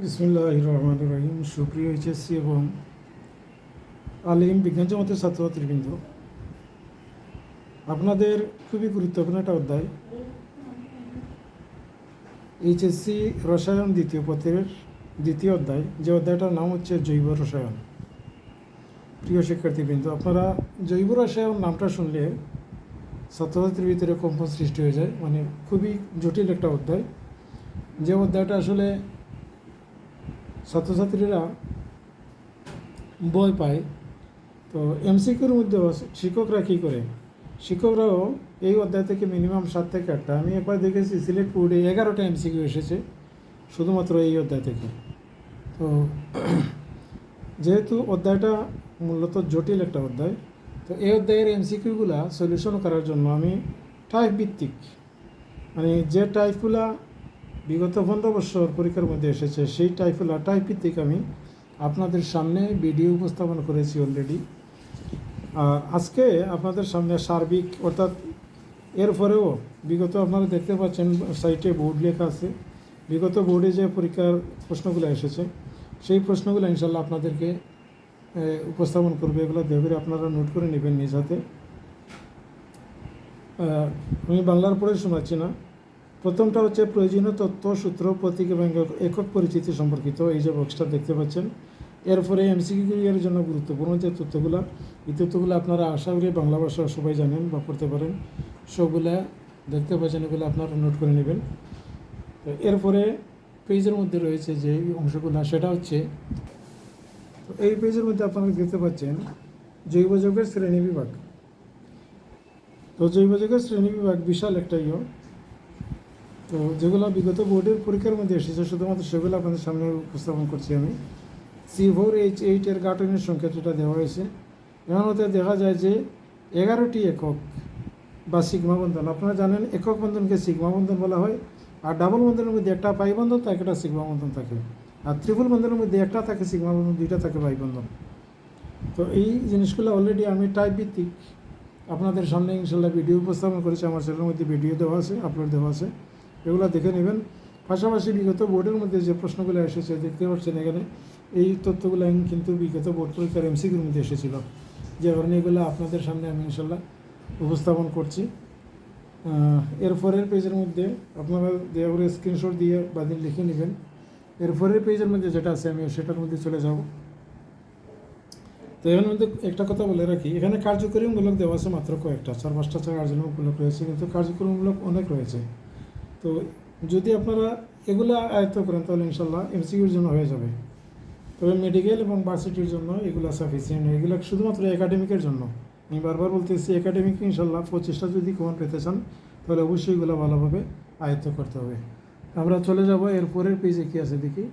বিসমুল্লাহ রহমান রহিম সুপ্রিয় এইচএসসি এবং আলিম বিজ্ঞান জগতের ছাত্রছাত্রীবৃন্দ, আপনাদের খুবই গুরুত্বপূর্ণ একটা অধ্যায়। এইচএসসি রসায়ন দ্বিতীয় পথের দ্বিতীয় অধ্যায়। যে অধ্যায়টার নাম হচ্ছে জৈব রসায়ন। প্রিয় শিক্ষার্থীবৃন্দ, আপনারা জৈব রসায়ন নামটা শুনলে ছাত্রছাত্রীর ভিতরে কম্পন সৃষ্টি হয়ে যায়। মানে খুবই জটিল একটা অধ্যায়। যে অধ্যায়টা আসলে ছাত্রছাত্রীরা বই পায়। তো এমসিকিউর মধ্যেও শিক্ষকরা কী করে? শিক্ষকরাও এই অধ্যায় থেকে মিনিমাম সাত থেকে আটটা। আমি একবার দেখেছি সিলেক্ট বোর্ডে এগারোটা এমসিকিউ এসেছে, শুধুমাত্র এই অধ্যায় থেকে। তো যেহেতু অধ্যায়টা মূলত জটিল একটা অধ্যায়, তো এই অধ্যায়ের এমসিকিউগুলা সলিউশন করার জন্য আমি টাইপ ভিত্তিক মানে যে টাইপগুলা বিগত পনেরো বছর পরীক্ষার মধ্যে এসেছে। সেই টাইপগুলা টাইপ ভিত্তিক আমি আপনাদের সামনে ভিডিও উপস্থাপন করেছি অলরেডি আজকে আপনাদের সামনে সার্বিক, অর্থাৎ এরপরেও বিগত আপনারা দেখতে পাচ্ছেন সাইটে বোর্ড লেখা আছে। বিগত বোর্ডে যে পরীক্ষার প্রশ্নগুলো এসেছে, সেই প্রশ্নগুলো ইনশাল্লাহ আপনাদেরকে উপস্থাপন করবে। এগুলো দেবের আপনারা নোট করে নেবেন নিজ হাতে। আমি বাংলার পড়ে শোনাচ্ছি না। প্রথমটা হচ্ছে প্রয়োজনীয় তথ্য, সূত্র, প্রতীক এবং একক- পরিচিতি সম্পর্কিত। এই যে বক্সটা দেখতে পাচ্ছেন, এরপরে এমসিকিউ এর জন্য গুরুত্বপূর্ণ যে তথ্যগুলো, এই তথ্যগুলো আপনারা আশা করি বাংলা ভাষা সবাই জানেন বা পড়তে পারেন। সবগুলা দেখতে পাচ্ছেন, এগুলো আপনারা নোট করে নেবেন। তো এরপরে পেজের মধ্যে রয়েছে যে অংশগুলো, সেটা হচ্ছে, তো এই পেজের মধ্যে আপনারা দেখতে পাচ্ছেন জৈব যৌগের শ্রেণি বিভাগ। তো জৈব যৌগের শ্রেণি বিভাগ বিশাল একটা ইয়ে। তো যেগুলো বিগত বোর্ডের পরীক্ষার মধ্যে এসেছে, শুধুমাত্র সেগুলো আপনাদের সামনে উপস্থাপন করছি আমি। সি ফোর এইচ এইটের গার্টনের সংখ্যা যেটা দেওয়া হয়েছে এর মধ্যে দেখা যায় যে এগারোটি একক বা সিগমা বন্ধন, আপনারা জানেন একক বন্ধনকে সিগমা বন্ধন বলা হয়, আর ডাবল বন্ধনের মধ্যে একটা পাই বন্ধন থাকে, একটা সিগমা বন্ধন থাকে, আর ত্রিপুল বন্ধনের মধ্যে একটা থাকে সিগমা বন্ধন, দুইটা থাকে পাই বন্ধন। তো এই জিনিসগুলো অলরেডি আমি টাইপ ভিত্তিক আপনাদের সামনে ইনশাল্লাহ ভিডিও উপস্থাপন করেছি, আমার চ্যানেলের মধ্যে ভিডিও দেওয়া আছে আপলোড দেওয়া আছে। এগুলো দেখে নেবেন। পাশাপাশি বিগত বোর্ডের মধ্যে যে প্রশ্নগুলো এসেছে, দেখতে পাচ্ছেন এখানে, এই তথ্যগুলো কিন্তু বিগত বোর্ড পরীক্ষার এমসিকিউর মধ্যে এসেছিল। যে কারণে এগুলো আপনাদের সামনে আমি ইনশাল্লাহ উপস্থাপন করছি। এরপরের পেজের মধ্যে আপনারা দেওয়া করে স্ক্রিনশট দিয়ে বাদিন লিখে নেবেন। এরপরের পেজের মধ্যে যেটা আছে, আমি সেটার মধ্যে চলে যাব। তো এর মধ্যে একটা কথা বলে রাখি, এখানে কার্যক্রমমূলক দেওয়া আছে মাত্র কয়েকটা, চার পাঁচটা চার কার্যক্রমমূলক রয়েছে, কিন্তু কার্যক্রমমূলক অনেক রয়েছে। তো যদি আপনারা এগুলো আয়ত্ত করেন তাহলে ইনশাল্লাহ এমসিকিউর জন্য হয়ে যাবে। তবে মেডিকেল এবং ভার্সিটির জন্য এগুলো সাফিসিয়েন্ট এগুলো শুধুমাত্র একাডেমিকের জন্য। আমি বারবার বলতেছি একাডেমিক ইনশাল্লাহ পঁচিশটা যদি কমন পেতে চান, তাহলে অবশ্যই এগুলো ভালোভাবে আয়ত্ত করতে হবে। আমরা চলে যাব এরপরের পেজে কী আছে দেখি?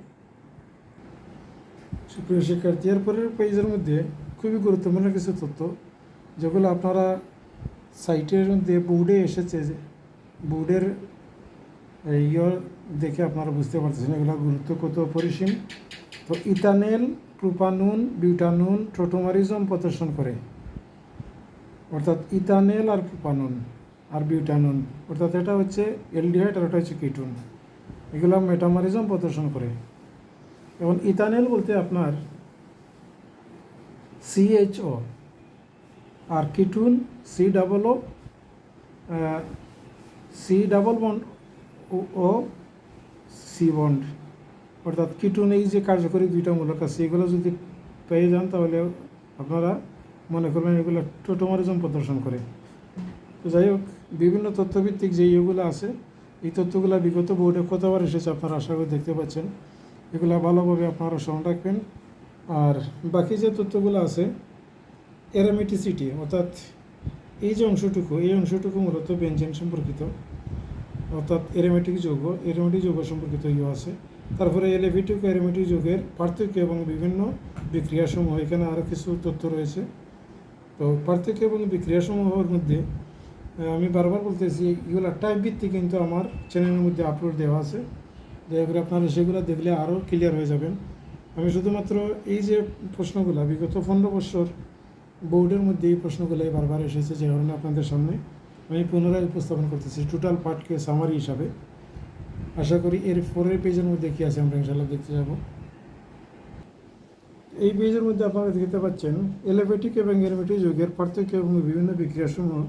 সুপ্রিয় শিক্ষার্থী এরপরের পেজের মধ্যে খুবই গুরুত্বপূর্ণ কিছু তথ্য, যেগুলো আপনারা সাইটের মধ্যে বোর্ডে এসেছে বোর্ডের ইয়ে দেখে আপনারা বুঝতে পারতেছেন, এগুলো গুরুত্ব কত অপরিসীম তো ইথানেল প্রোপানুন বিউটানুন ট্রোটোমারিজম প্রদর্শন করে। অর্থাৎ ইথানেল আর প্রোপানুন আর বিউটানুন। অর্থাৎ এটা হচ্ছে এলডিহাইড আর এটা হচ্ছে কিটুন। এগুলো মেটামারিজম প্রদর্শন করে। এবং ইথানেল বলতে আপনার সিএইচও আর ketone, C double O C double bond O C bond. অর্থাৎ কিটুন এই যে কার্যকরী দুইটা মূলক আছে, এগুলো যদি পেয়ে যান তাহলে আপনারা মনে করবেন এগুলো টোটোমারিজম প্রদর্শন করে। তো যাই হোক, বিভিন্ন তথ্যভিত্তিক যে ইয়েগুলো আছে, এই তথ্যগুলো বিগত বোর্ডে কতবার এসেছে আপনারা আশা করে দেখতে পাচ্ছেন। এগুলো ভালোভাবে আপনারা স্মরণ রাখবেন। আর বাকি যে তথ্যগুলো আছে, এরামেটিসিটি, অর্থাৎ এই যে অংশটুকু, এই অংশটুকু মূলত বেঞ্জিন সম্পর্কিত। অর্থাৎ এরোমেটিক যৌগ এরোমেটিক যৌগ সম্পর্কিত ইয়ে আছে। তারপরে এলিভেটিক এরোমেটিক যৌগের পার্থক্য এবং বিভিন্ন বিক্রিয়াসমূহ, এখানে আরও কিছু তথ্য রয়েছে। তো পার্থক্য এবং বিক্রিয়াসমূহের মধ্যে আমি বারবার বলতেছি, এগুলো টাইপ ভিত্তিক কিন্তু আমার চ্যানেলের মধ্যে আপলোড দেওয়া আছে। দয়া করে আপনারা সেগুলো দেখলে আরও ক্লিয়ার হয়ে যাবেন। আমি শুধুমাত্র এই যে প্রশ্নগুলো, বিগত পনেরো বছর বোর্ডের মধ্যে এই প্রশ্নগুলো বারবার এসেছে, যে কারণে আপনাদের সামনে আমি পুনরায় উপস্থাপন করতেছি টোটাল পার্টকে সামারি হিসাবে। আশা করি এর পরের পেজের মধ্যে কি আছে আমরা ইনশাল্লাহ দেখতে যাব। এই পেজের মধ্যে আপনারা দেখতে পাচ্ছেন, এলোপ্যাথিক এবং এলোপ্যাথিক যোগের পার্থক্য এবং বিভিন্ন বিক্রিয়াসমূহ।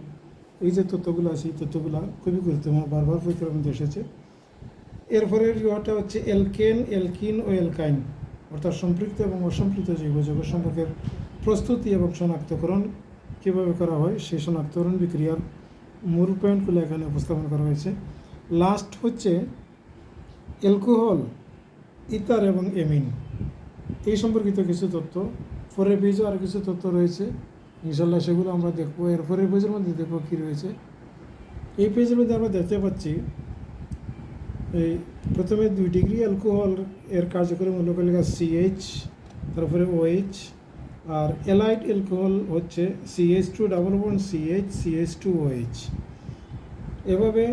এই যে তথ্যগুলো আছে, এই তথ্যগুলো খুবই গুরুত্বপূর্ণ, বারবার পরীক্ষার মধ্যে এসেছে। এরপরে ইহটা হচ্ছে এলকেন, এলকিন ও এলকাইন, অর্থাৎ সম্পৃক্ত এবং অসম্পৃক্ত জৈব যৌগ সম্পর্কের প্রস্তুতি এবং শনাক্তকরণ। কীভাবে করা হয়? সেই শনাক্তকরণ বিক্রিয়ার মূল পয়েন্টগুলো এখানে উপস্থাপন করা হয়েছে। লাস্ট হচ্ছে অ্যালকোহল ইতার এবং এমিন এই সম্পর্কিত কিছু তথ্য। পরের পেজও আর কিছু তথ্য রয়েছে। ইনশাল্লাহ সেগুলো আমরা দেখব। এর পরের পেজের মধ্যে দেখব কী রয়েছে। এই পেজের মধ্যে আমরা দেখতে পাচ্ছি, এই প্রথমে দুই ডিগ্রি অ্যালকোহল এর কার্যকরী মূলক লেখা সিএইচ তারপরে ওএইচ আর এলাইট অ্যালকোহল হচ্ছে CH two double one CH CH two OH এভাবে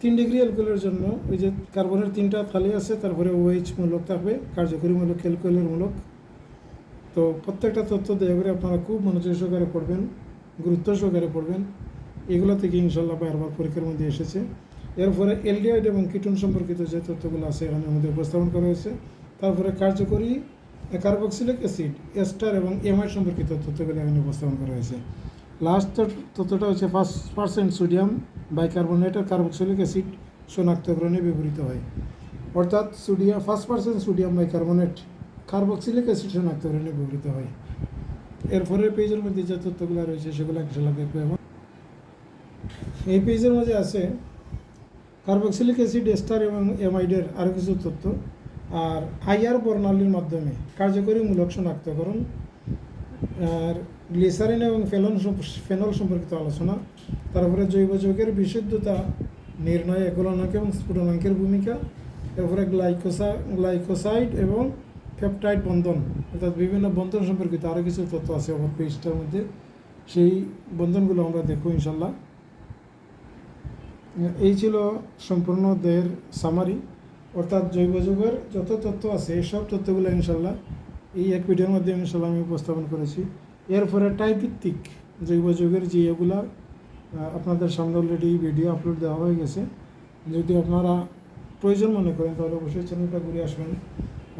তিন ডিগ্রি অ্যালকোহলের জন্য ওই যে কার্বনের তিনটা থালি আছে, তারপরে ওএইচ মূলক থাকবে কার্যকরী মূলক অ্যালকোহলের মূলক। তো প্রত্যেকটা তথ্য দয়া করে আপনারা খুব মনোযোগ সহকারে পড়বেন, গুরুত্ব সহকারে পড়বেন। এগুলো থেকে ইনশাল্লাহ বারবার পরীক্ষার মধ্যে এসেছে। এরপরে এলডিআইড এবং কিটন সম্পর্কিত যে তথ্যগুলো আছে এখানে মধ্যে উপস্থাপন করা হয়েছে। তারপরে কার্যকরী কার্বক্সিলিক অ্যাসিড এস্টার এবং এমআই সম্পর্কিত তথ্যগুলো এখানে উপস্থাপন করা হয়েছে। লাস্ট তথ্যটা হচ্ছে ফার্স্ট পার্সেন্ট সোডিয়াম বাইকার্বনেট আর কার্বক্সিলিক অ্যাসিড শনাক্তকরণে ব্যবহৃত হয়। অর্থাৎ sodium first percent sodium bicarbonate carboxylic acid শনাক্তকরণে ব্যবহৃত হয়। এরপরে পেজের মধ্যে যে তথ্যগুলো রয়েছে সেগুলো ইনশাল্লাহ দেখবে এবং এই পেজের মধ্যে আছে কার্বক্সিলিক অ্যাসিড এস্টার এবং এমাইডের আরও কিছু তথ্য। আর আইআর বর্ণালীর মাধ্যমে কার্যকরী মূলক শনাক্তকরণ, আর গ্লিসারিন এবং ফেলন ফেনল সম্পর্কিত আলোচনা, তারপরে জৈব যৌগের বিশুদ্ধতা, নির্ণয় গলনাঙ্ক এবং স্ফুটনাঙ্কের ভূমিকা এরপরে গ্লাইকোসা গ্লাইকোসাইড এবং পেপটাইড বন্ধন, অর্থাৎ বিভিন্ন বন্ধন সম্পর্কিত আরও কিছু তথ্য আছে আমার পেজটার মধ্যে। সেই বন্ধনগুলো আমরা দেখব ইনশাল্লাহ এই ছিল সম্পূর্ণ দেহের সামারি অর্থাৎ জৈব যুগের যত তথ্য আছে, এই সব তথ্যগুলো ইনশাল্লাহ এই এক ভিডিওর মধ্যে ইনশাল্লাহ আমি উপস্থাপন করেছি। এরপরে টাইপিত্তিক জৈব যুগের যে এগুলা আপনাদের সামনে অলরেডি ভিডিও আপলোড দেওয়া হয়ে গেছে। যদি আপনারা প্রয়োজন মনে করেন, তাহলে অবশ্যই চ্যানেলটা ঘুরে আসবেন।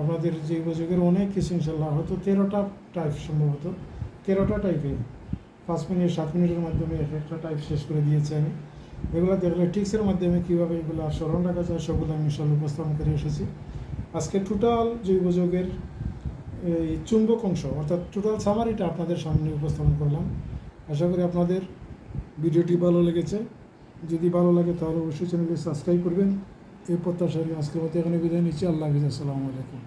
আপনাদের জৈব যুগের অনেক কিছু ইনশাল্লাহ হয়তো তেরোটা টাইপ সম্ভবত, তেরোটা টাইপে পাঁচ মিনিট, সাত মিনিটের মাধ্যমে এক একটা টাইপ শেষ করে দিয়েছি আমি। এগুলো দেখলে টিক্সের মাধ্যমে কীভাবে এগুলো স্মরণ রাখা যায় সবগুলো আমি ইনশাল্লাহ উপস্থাপন করে এসেছি। আজকে টোটাল জৈব যৌগের এই চুম্বক অংশ, অর্থাৎ টোটাল সামারিটা আপনাদের সামনে উপস্থাপন করলাম। আশা করি আপনাদের ভিডিওটি ভালো লেগেছে। যদি ভালো লাগে তাহলে অবশ্যই চ্যানেলটি সাবস্ক্রাইব করবেন। এই প্রত্যাশা আজকের মতো এখানে বিদায় নিচ্ছি। আল্লাহ হাফিজ, আসসালামু আলাইকুম।